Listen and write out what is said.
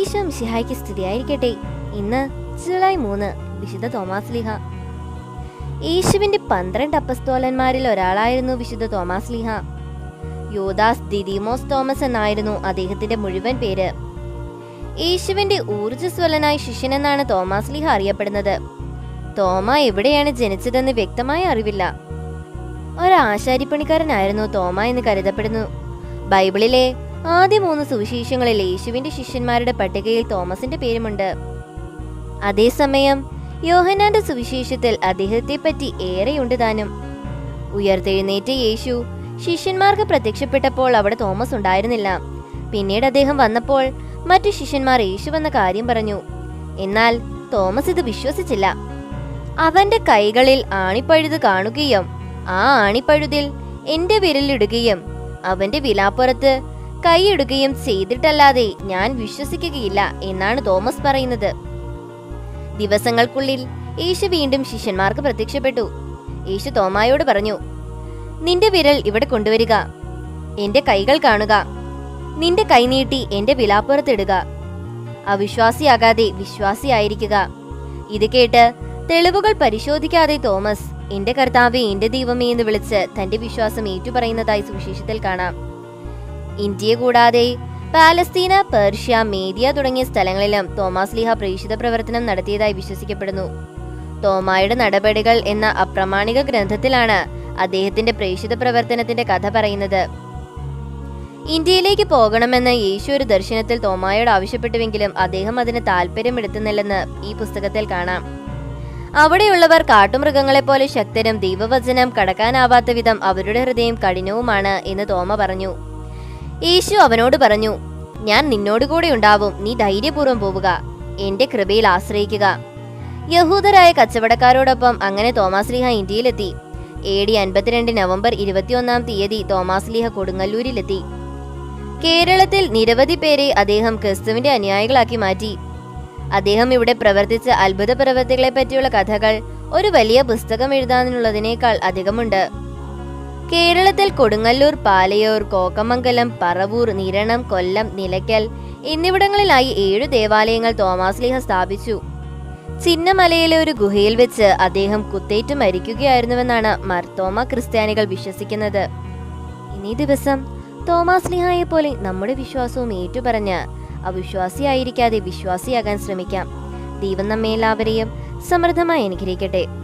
ഈശോ മിശിഹായ്ക്ക് സ്ഥിതിയായിരിക്കട്ടെ ഇന്ന് ജൂലൈ മൂന്ന് വിശുദ്ധ തോമാസ് ലിഹ. യേശുവിന്റെ പന്ത്രണ്ട് അപ്പസ്തോലന്മാരിൽ ഒരാളായിരുന്നു വിശുദ്ധ തോമാസ് ലിഹ. യോദാസ് ദിദിമോസ് തോമസ് എന്നായിരുന്നു അദ്ദേഹത്തിന്റെ മുഴുവൻ പേര്. യേശുവിന്റെ ഊർജസ്വലനായ ശിഷ്യനെന്നാണ് തോമാസ് ലിഹ അറിയപ്പെടുന്നത്. തോമ എവിടെയാണ് ജനിച്ചതെന്ന് വ്യക്തമായ അറിവില്ല. ഒരാശാരിപ്പണിക്കാരനായിരുന്നു തോമ എന്ന് കരുതപ്പെടുന്നു. ബൈബിളിലെ ആദ്യ മൂന്ന് സുവിശേഷങ്ങളിൽ യേശുവിന്റെ ശിഷ്യന്മാരുടെ പട്ടികയിൽ തോമസിന്റെ പേരുമുണ്ട്. അതേസമയം യോഹനാന്റെ സുവിശേഷത്തിൽ അദ്ദേഹത്തെ പറ്റി ഏറെയുണ്ട് താനും. ഉയർത്തെഴുന്നേറ്റ യേശു ശിഷ്യന്മാർക്ക് പ്രത്യക്ഷപ്പെട്ടപ്പോൾ അവിടെ തോമസ് ഉണ്ടായിരുന്നില്ല. പിന്നീട് അദ്ദേഹം വന്നപ്പോൾ മറ്റു ശിഷ്യന്മാർ യേശു വന്ന കാര്യം പറഞ്ഞു. എന്നാൽ തോമസ് ഇത് വിശ്വസിച്ചില്ല. അവന്റെ കൈകളിൽ ആണിപ്പഴുത് കാണുകയും ആ ആണിപ്പഴുതിൽ എന്റെ വിരലിടുകയും അവന്റെ വിലാപ്പുറത്ത് കൈയിടുകയും ചെയ്തിട്ടല്ലാതെ ഞാൻ വിശ്വസിക്കുകയില്ല എന്നാണ് തോമസ് പറയുന്നത്. ദിവസങ്ങൾക്കുള്ളിൽ യേശു വീണ്ടും ശിഷ്യന്മാർക്ക് പ്രത്യക്ഷപ്പെട്ടു. യേശു തോമായോട് പറഞ്ഞു നിന്റെ വിരൽ ഇവിടെ കൊണ്ടുവരിക. എന്റെ കൈകൾ കാണുക. നിന്റെ കൈ നീട്ടി എന്റെ വിലാപ്പുറത്തിടുക. അവിശ്വാസിയാകാതെ വിശ്വാസിയായിരിക്കുക. ഇത് കേട്ട് തെളിവുകൾ പരിശോധിക്കാതെ തോമസ് എന്റെ കർത്താവെ എന്റെ ദൈവമേ എന്ന് വിളിച്ച് തന്റെ വിശ്വാസം ഏറ്റുപറയുന്നതായി സുവിശേഷത്തിൽ കാണാം. ഇന്ത്യയെ കൂടാതെ പാലസ്തീന പേർഷ്യ മേദിയ തുടങ്ങിയ സ്ഥലങ്ങളിലും തോമസ് ലീഹ പ്രേക്ഷിത പ്രവർത്തനം നടത്തിയതായി വിശ്വസിക്കപ്പെടുന്നു. തോമായുടെ നടപടികൾ എന്ന അപ്രമാണിക ഗ്രന്ഥത്തിലാണ് അദ്ദേഹത്തിന്റെ പ്രേക്ഷിത പ്രവർത്തനത്തിന്റെ കഥ പറയുന്നത്. ഇന്ത്യയിലേക്ക് പോകണമെന്ന് യേശു ഒരു ദർശനത്തിൽ തോമായോട് ആവശ്യപ്പെട്ടുവെങ്കിലും അദ്ദേഹം അതിന് താല്പര്യമെടുത്തുന്നില്ലെന്ന് ഈ പുസ്തകത്തിൽ കാണാം. അവിടെയുള്ളവർ കാട്ടുമൃഗങ്ങളെപ്പോലെ ശക്തരും ദൈവവചനം കടക്കാനാവാത്ത വിധം അവരുടെ ഹൃദയം കഠിനവുമാണ് എന്ന് തോമ പറഞ്ഞു. യേശു അവനോട് പറഞ്ഞു ഞാൻ നിന്നോട് കൂടെ ഉണ്ടാവും. നീ ധൈര്യപൂർവം പോവുക. എന്റെ കൃപയിൽ ആശ്രയിക്കുക. യഹൂദരായ കച്ചവടക്കാരോടൊപ്പം അങ്ങനെ തോമാസ് ലീഹ ഇന്ത്യയിലെത്തി. എ ഡി അൻപത്തിരണ്ട് നവംബർ ഇരുപത്തിയൊന്നാം തീയതി തോമാസ് ലീഹ കൊടുങ്ങല്ലൂരിലെത്തി. കേരളത്തിൽ നിരവധി പേരെ അദ്ദേഹം ക്രിസ്തുവിന്റെ അനുയായികളാക്കി മാറ്റി. അദ്ദേഹം ഇവിടെ പ്രവർത്തിച്ച അത്ഭുത പ്രവൃത്തികളെ പറ്റിയുള്ള കഥകൾ ഒരു വലിയ പുസ്തകം എഴുതാനുള്ളതിനേക്കാൾ അധികമുണ്ട്. കേരളത്തിൽ കൊടുങ്ങല്ലൂർ പാലയൂർ കോക്കമംഗലം പറവൂർ നിരണം കൊല്ലം നിലയ്ക്കൽ എന്നിവിടങ്ങളിലായി ഏഴു ദേവാലയങ്ങൾ തോമാസ് ലീഹ സ്ഥാപിച്ചു. ചിന്നമലയിലെ ഒരു ഗുഹയിൽ വെച്ച് അദ്ദേഹം കുത്തേറ്റ് മരിക്കുകയായിരുന്നുവെന്നാണ് മർത്തോമ ക്രിസ്ത്യാനികൾ വിശ്വസിക്കുന്നത്. ഇനി ദിവസം തോമാസ് ലിഹായെ പോലെ നമ്മുടെ വിശ്വാസവും ഏറ്റുപറഞ്ഞ് അവിശ്വാസിയായിരിക്കാതെ വിശ്വാസിയാകാൻ ശ്രമിക്കാം. ദൈവം നമ്മെ എല്ലാവരെയും സമൃദ്ധമായി അനുഗ്രഹിക്കട്ടെ.